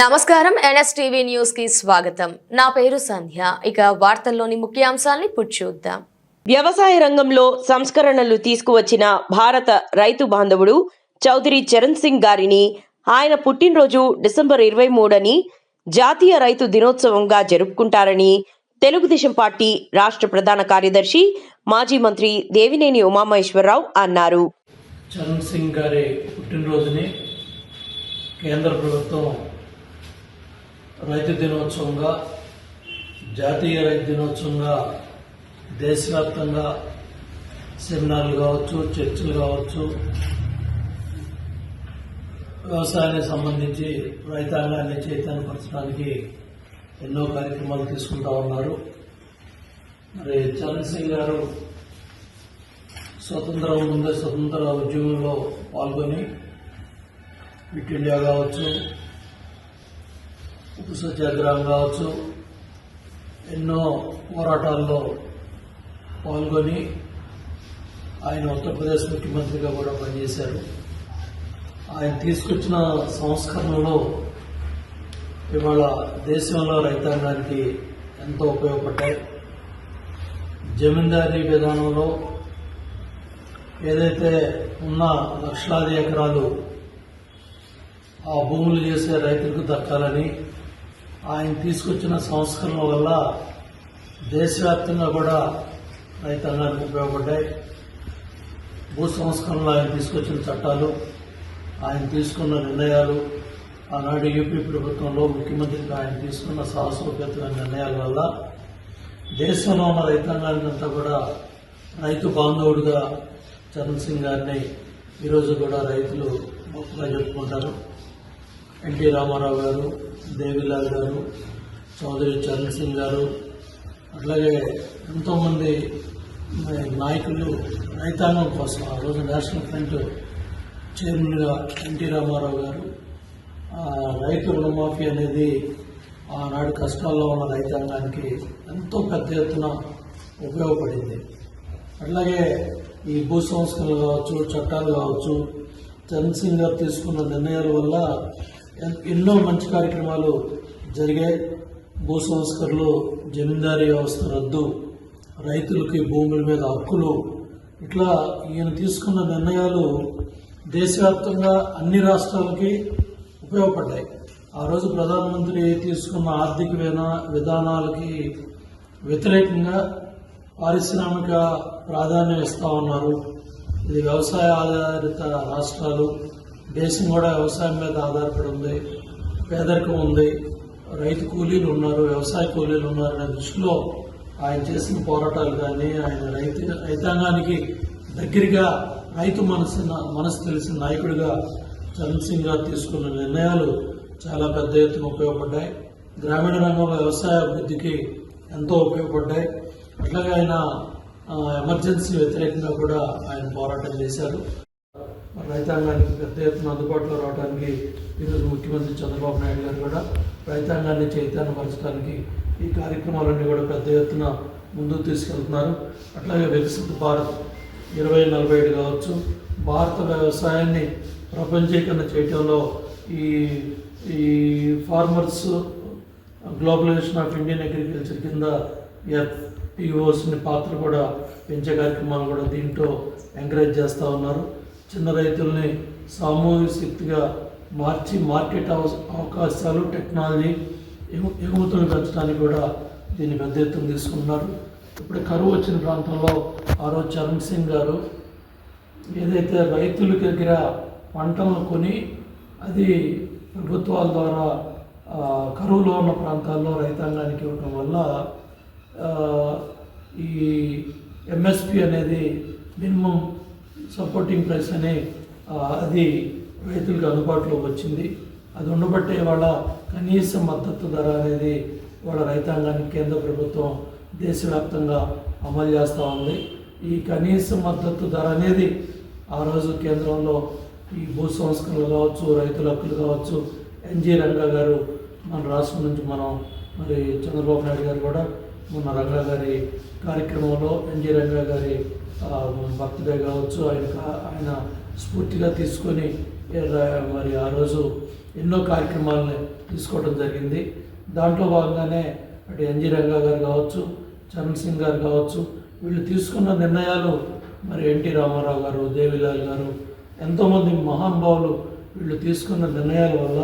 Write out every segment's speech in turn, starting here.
నమస్కారం. ఎన్ఎస్టీవీ న్యూస్కి స్వాగతం. నా పేరు సంధ్య. ఇక వార్తల్లోని ముఖ్యాంశాల్ని చూద్దాం. వ్యవసాయ రంగంలో సంస్కరణలు తీసుకువచ్చిన భారత రైతు బాంధవుడు చౌదరి చరణ్ సింగ్ గారిని ఆయన పుట్టినరోజు డిసెంబర్ ఇరవై మూడని జాతీయ రైతు దినోత్సవంగా జరుపుకుంటారని తెలుగుదేశం పార్టీ రాష్ట్ర ప్రధాన కార్యదర్శి మాజీ మంత్రి దేవినేని ఉమామహేశ్వరరావు అన్నారు. చరణ్ సింగ్ గారి పుట్టినరోజుని కేంద్ర ప్రభుత్వం రైతు దినోత్సవంగా జాతీయ రైతు దినోత్సవంగా దేశవ్యాప్తంగా సెమినార్లు కావచ్చు చర్చలు కావచ్చు వ్యవసాయానికి సంబంధించి రైతాంగాన్ని చైతన్యపరచడానికి ఎన్నో కార్యక్రమాలు తీసుకుంటా ఉన్నారు. మరి చరణ్ సింగ్ గారు స్వతంత్రం ముందే స్వతంత్ర ఉద్యమంలో పాల్గొని క్విట్ ఇండియా కావచ్చు ఉప్పు సత్యాగ్రహం కావచ్చు ఎన్నో పోరాటాల్లో పాల్గొని ఆయన ఉత్తరప్రదేశ్ ముఖ్యమంత్రిగా కూడా పనిచేశారు. ఆయన తీసుకొచ్చిన సంస్కరణలో ఇవాళ దేశంలో రైతాంగానికి ఎంతో ఉపయోగపడ్డాయి. జమీందారీ విధానంలో ఏదైతే ఉన్న లక్షలాది ఎకరాలు ఆ భూములు చేసే రైతులకు దక్కాలని ఆయన తీసుకొచ్చిన సంస్కరణల వల్ల దేశవ్యాప్తంగా కూడా రైతాంగానికి ఉపయోగపడ్డాయి. భూ సంస్కరణలు ఆయన తీసుకొచ్చిన చట్టాలు ఆయన తీసుకున్న నిర్ణయాలు ఆనాడు యూపీ ప్రభుత్వంలో ముఖ్యమంత్రిగా ఆయన తీసుకున్న సాహసోపేతమైన నిర్ణయాల వల్ల దేశంలో ఉన్న రైతాంగానికంతా కూడా రైతు బాంధవుడిగా చరణ్ సింగ్ గారిని ఈరోజు కూడా రైతులు గొప్పగా చెప్పుకుంటారు. ఎన్టీ రామారావు గారు దేవిలాల్ గారు చౌదరి చరణ్ సింగ్ గారు అట్లాగే ఎంతోమంది నాయకులు రైతాంగం కోసం ఆ రోజు నేషనల్ ఫ్రంట్ చైర్మన్గా ఎన్టీ రామారావు గారు రైతు రుణమాఫీ అనేది ఆనాడు కష్టాల్లో ఉన్న రైతాంగానికి ఎంతో పెద్ద ఎత్తున ఉపయోగపడింది. అట్లాగే ఈ భూ సంస్కరణలు కావచ్చు చట్టాలు కావచ్చు చరణ్ సింగ్ గారు తీసుకున్న నిర్ణయాల వల్ల ఎన్నో మంచి కార్యక్రమాలు జరిగాయి. భూ సంస్కరణలు జమీందారీ వ్యవస్థ రద్దు రైతులకి భూముల మీద హక్కులు ఇట్లా ఈయన తీసుకున్న నిర్ణయాలు దేశవ్యాప్తంగా అన్ని రాష్ట్రాలకి ఉపయోగపడ్డాయి. ఆ రోజు ప్రధానమంత్రి తీసుకున్న ఆర్థిక విధానాలకి వ్యతిరేకంగా పారిశ్రామిక ప్రాధాన్యం ఇస్తా ఉన్నారు. ఇది వ్యవసాయ ఆధారిత రాష్ట్రాలు. దేశం కూడా వ్యవసాయం మీద ఆధారపడి ఉంది పేదరికం ఉంది రైతు కూలీలు ఉన్నారు వ్యవసాయ కూలీలు ఉన్నారు అనే దృష్టిలో ఆయన చేసిన పోరాటాలు కానీ ఆయన రైతు రైతాంగానికి దగ్గరగా రైతు మనసు మనసు తెలిసిన నాయకుడిగా చరణ్ సింగ్ గారు తీసుకున్న నిర్ణయాలు చాలా పెద్ద ఎత్తున ఉపయోగపడ్డాయి. గ్రామీణ రంగంలో వ్యవసాయ అభివృద్ధికి ఎంతో ఉపయోగపడ్డాయి. అట్లాగే ఆయన ఎమర్జెన్సీ వ్యతిరేకంగా కూడా ఆయన పోరాటం చేశారు. రైతాంగానికి పెద్ద ఎత్తున అందుబాటులో రావడానికి ఈరోజు ముఖ్యమంత్రి చంద్రబాబు నాయుడు గారు కూడా రైతాంగాన్ని చైతన్యపరచడానికి ఈ కార్యక్రమాలన్నీ కూడా పెద్ద ఎత్తున ముందుకు తీసుకెళ్తున్నారు. అట్లాగే వికసిత భారత్ ఇరవై నలభై ఏడు కావచ్చు భారత వ్యవసాయాన్ని ప్రపంచీకరణ చేయటంలో ఈ ఈ farmers globalization of Indian agriculture కింద ఎఫ్పిఓస్ని పాత్ర కూడా పెంచే కార్యక్రమాలు కూడా దీంట్లో ఎంకరేజ్ చేస్తూ ఉన్నారు. చిన్న రైతుల్ని సామూహిక శక్తిగా మార్చి మార్కెట్ అవ- అవకాశాలు టెక్నాలజీ ఎగు- ఎగుమతులు పెంచడానికి కూడా దీన్ని పెద్ద ఎత్తున తీసుకున్నారు ఇప్పుడు కరువు వచ్చిన ప్రాంతంలో ఆరో చరణ్ సింగ్ గారు ఏదైతే రైతుల దగ్గర పంటలను కొని అది ప్రభుత్వాల ద్వారా కరువులో ఉన్న ప్రాంతాల్లో రైతాంగానికి ఇవ్వడం వల్ల ఈ ఎంఎస్పి అనేది మినిమం సపోర్టింగ్ ప్రైస్ అని అది రైతులకు అందుబాటులోకి వచ్చింది. అది ఉండబట్టే వాళ్ళ కనీస మద్దతు ధర అనేది వాళ్ళ రైతాంగానికి కేంద్ర ప్రభుత్వం దేశవ్యాప్తంగా అమలు చేస్తూ ఉంది. ఈ కనీస మద్దతు ధర అనేది ఆ రోజు కేంద్రంలో ఈ భూ సంస్కరణలు కావచ్చు రైతుల హక్కులు కావచ్చు ఎన్జి రంగా గారు మన రాష్ట్రం నుంచి మనం మరి చంద్రబాబు నాయుడు గారు కూడా మొన్న రంగా గారి కార్యక్రమంలో ఎన్జి రంగా గారి బర్త్డే కావచ్చు ఆయన ఆయన స్ఫూర్తిగా తీసుకొని మరి ఆ రోజు ఎన్నో కార్యక్రమాలను తీసుకోవడం జరిగింది. దాంట్లో భాగంగానే అటు ఎన్జి రంగా గారు కావచ్చు చరణ్ సింగ్ గారు కావచ్చు వీళ్ళు తీసుకున్న నిర్ణయాలు మరి ఎన్టీ రామారావు గారు దేవిలాల్ గారు ఎంతోమంది మహానుభావులు వీళ్ళు తీసుకున్న నిర్ణయాల వల్ల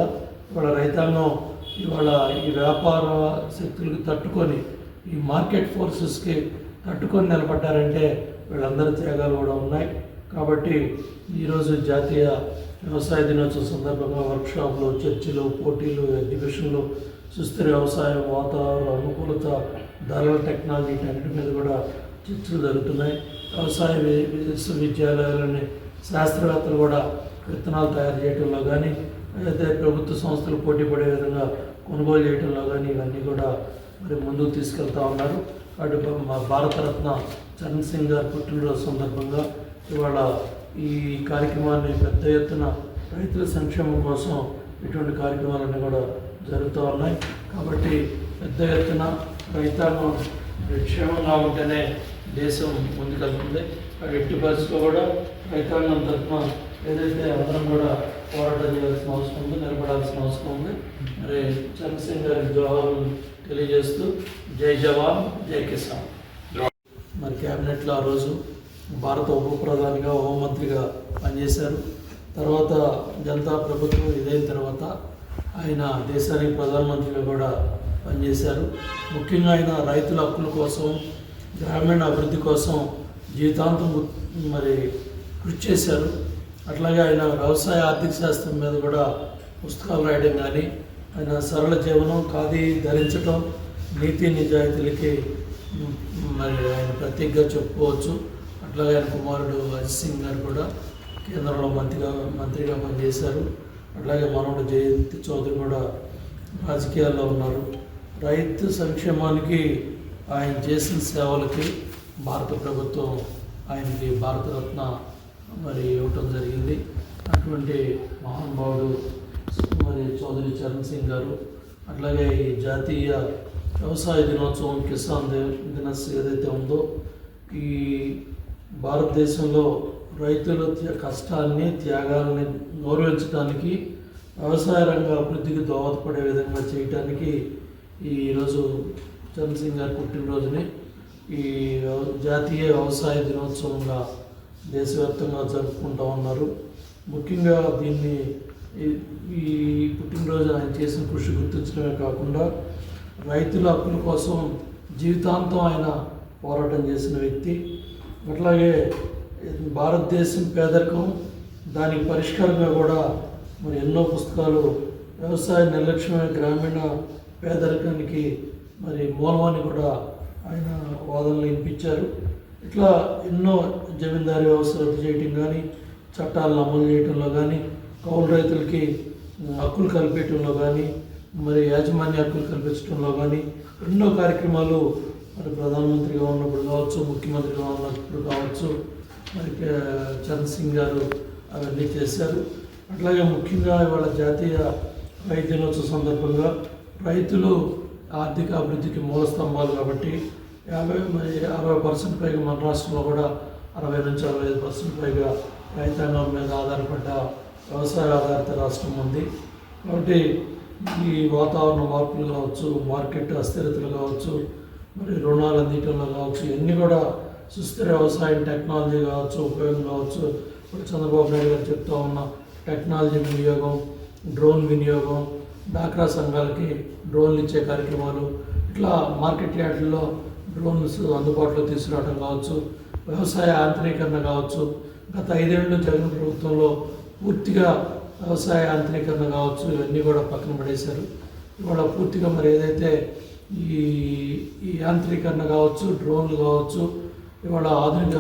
ఇవాళ రైతాంగం ఇవాళ ఈ వ్యాపార శక్తులకు తట్టుకొని ఈ మార్కెట్ ఫోర్సెస్కి తట్టుకొని నిలబడ్డారంటే వీళ్ళందరి త్యాగాలు కూడా ఉన్నాయి. కాబట్టి ఈరోజు జాతీయ వ్యవసాయ దినోత్సవం సందర్భంగా వర్క్షాప్లు చర్చలు పోటీలు ఎగ్జిబిషన్లు సుస్థిర వ్యవసాయం వాతావరణ అనుకూలత ధరల టెక్నాలజీ అన్నిటి మీద కూడా చర్చలు జరుగుతున్నాయి. వ్యవసాయ విశ్వవిద్యాలయాలని శాస్త్రవేత్తలు కూడా విత్తనాలు తయారు చేయడంలో కానీ అయితే ప్రభుత్వ సంస్థలు పోటీ పడే విధంగా కొనుగోలు చేయడంలో కానీ ఇవన్నీ కూడా మరి ముందుకు తీసుకెళ్తా ఉన్నారు. అటు మా భారతరత్న చరణ్ సింగ్ గారి పుట్టినరోజు సందర్భంగా ఇవాళ ఈ కార్యక్రమాన్ని పెద్ద ఎత్తున రైతుల సంక్షేమం కోసం ఇటువంటి కార్యక్రమాలన్నీ కూడా జరుగుతూ ఉన్నాయి. కాబట్టి పెద్ద ఎత్తున రైతాంగం క్షేమంగా ఉంటేనే దేశం ముందుకెళ్తుంది. అది ఎట్టి పరిస్థితిలో కూడా రైతాంగం తరఫున ఏదైతే అందరం కూడా పోరాటం చేయాల్సిన అవసరం ఉంది నిలబడాల్సిన అవసరం ఉంది. మరి చంద్రసింగ్ గారి జోహార్లు తెలియజేస్తూ జై జవాన్ జై కిసాన్. మరి క్యాబినెట్లో ఆ రోజు భారత ఉప ప్రధానిగా హోంమంత్రిగా పనిచేశారు. తర్వాత జనతా ప్రభుత్వం ఇదైన తర్వాత ఆయన దేశానికి ప్రధానమంత్రిగా కూడా పనిచేశారు. ముఖ్యంగా ఆయన రైతుల హక్కుల కోసం గ్రామీణ అభివృద్ధి కోసం జీవితాంతం మరి కృషి చేశారు. అట్లాగే ఆయన వ్యవసాయ ఆర్థిక శాస్త్రం మీద కూడా పుస్తకాలు రాయడం కానీ ఆయన సరళ జీవనం ఖాదీ ధరించడం నీతి నిజాయితీలకి మరి ఆయన ప్రత్యేకంగా చెప్పుకోవచ్చు. అట్లాగే ఆయన కుమారుడు అజిత్ సింగ్ గారు కూడా కేంద్రంలో మంత్రిగా మంత్రిగా పనిచేశారు. అట్లాగే మనవడు జయంతి చౌదరి కూడా రాజకీయాల్లో ఉన్నారు. రైతు సంక్షేమానికి ఆయన చేసిన సేవలకి భారత ప్రభుత్వం ఆయనకి భారతరత్న మరి ఇవ్వటం జరిగింది. అటువంటి మహానుభావుడు మరి చౌదరి చరణ్ సింగ్ గారు అట్లాగే ఈ జాతీయ వ్యవసాయ దినోత్సవం కిసాన్ దే- దినస్ ఏదైతే ఉందో ఈ భారతదేశంలో రైతుల కష్టాన్ని త్యాగాలని గౌరవించడానికి వ్యవసాయ రంగ అభివృద్ధికి దోహదపడే విధంగా చేయటానికి ఈరోజు చరణ్ సింగ్ గారి పుట్టినరోజుని ఈ జాతీయ వ్యవసాయ దినోత్సవంగా దేశవ్యాప్తంగా జరుపుకుంటా ఉన్నారు. ముఖ్యంగా దీన్ని ఈ- ఈ పుట్టినరోజు ఆయన చేసిన కృషి గుర్తించడమే కాకుండా రైతుల హక్కుల కోసం జీవితాంతం ఆయన పోరాటం చేసిన వ్యక్తి. అట్లాగే భారతదేశం పేదరికం దానికి పరిష్కారంగా కూడా మరి ఎన్నో పుస్తకాలు వ్యవసాయ నిర్లక్ష్యమైన గ్రామీణ పేదరికానికి మరి మూలమని కూడా ఆయన వాదనలు వినిపించారు. ఇట్లా ఎన్నో జమీందారీ వ్యవస్థ రద్దు చేయటం కానీ చట్టాలను అమలు చేయటంలో కానీ కౌలు రైతులకి హక్కులు కల్పించడంలో కానీ మరి యాజమాన్య హక్కులు కల్పించడంలో కానీ ఎన్నో కార్యక్రమాలు మరి ప్రధానమంత్రిగా ఉన్నప్పుడు కావచ్చు ముఖ్యమంత్రిగా ఉన్నప్పుడు కావచ్చు మరి చరణ్ సింగ్ గారు అవన్నీ చేశారు. అట్లాగే ముఖ్యంగా ఇవాళ జాతీయ రైతు దినోత్సవ సందర్భంగా రైతులు ఆర్థిక అభివృద్ధికి మూల స్తంభాలు కాబట్టి యాభై మరి అరవై పర్సెంట్ పైగా మన రాష్ట్రంలో కూడా అరవై నుంచి అరవై ఐదు పర్సెంట్ పైగా రైతాంగం మీద ఆధారపడ్డ వ్యవసాయ ఆధారిత రాష్ట్రం ఉంది. కాబట్టి ఈ వాతావరణ మార్పులు కావచ్చు మార్కెట్ అస్థిరతలు కావచ్చు మరి రుణాలు అందించడంలో కావచ్చు ఇవన్నీ కూడా సుస్థిర వ్యవసాయం టెక్నాలజీ కావచ్చు ఉపయోగం కావచ్చు. ఇప్పుడు చంద్రబాబు నాయుడు గారు చెప్తా ఉన్న టెక్నాలజీ వినియోగం డ్రోన్ వినియోగం డాక్రా సంఘాలకి డ్రోన్లు ఇచ్చే కార్యక్రమాలు ఇట్లా మార్కెట్ యార్డుల్లో డ్రోన్స్ అందుబాటులో తీసుకురావడం కావచ్చు వ్యవసాయ యాంత్రీకరణ కావచ్చు. గత ఐదేళ్ళు జగన్ ప్రభుత్వంలో పూర్తిగా వ్యవసాయ యాంత్రీకరణ కావచ్చు ఇవన్నీ కూడా పక్కన పడేశారు. ఇవాళ పూర్తిగా మరి ఏదైతే ఈ ఈ యాంత్రీకరణ కావచ్చు డ్రోన్లు కావచ్చు ఇవాళ ఆధునిక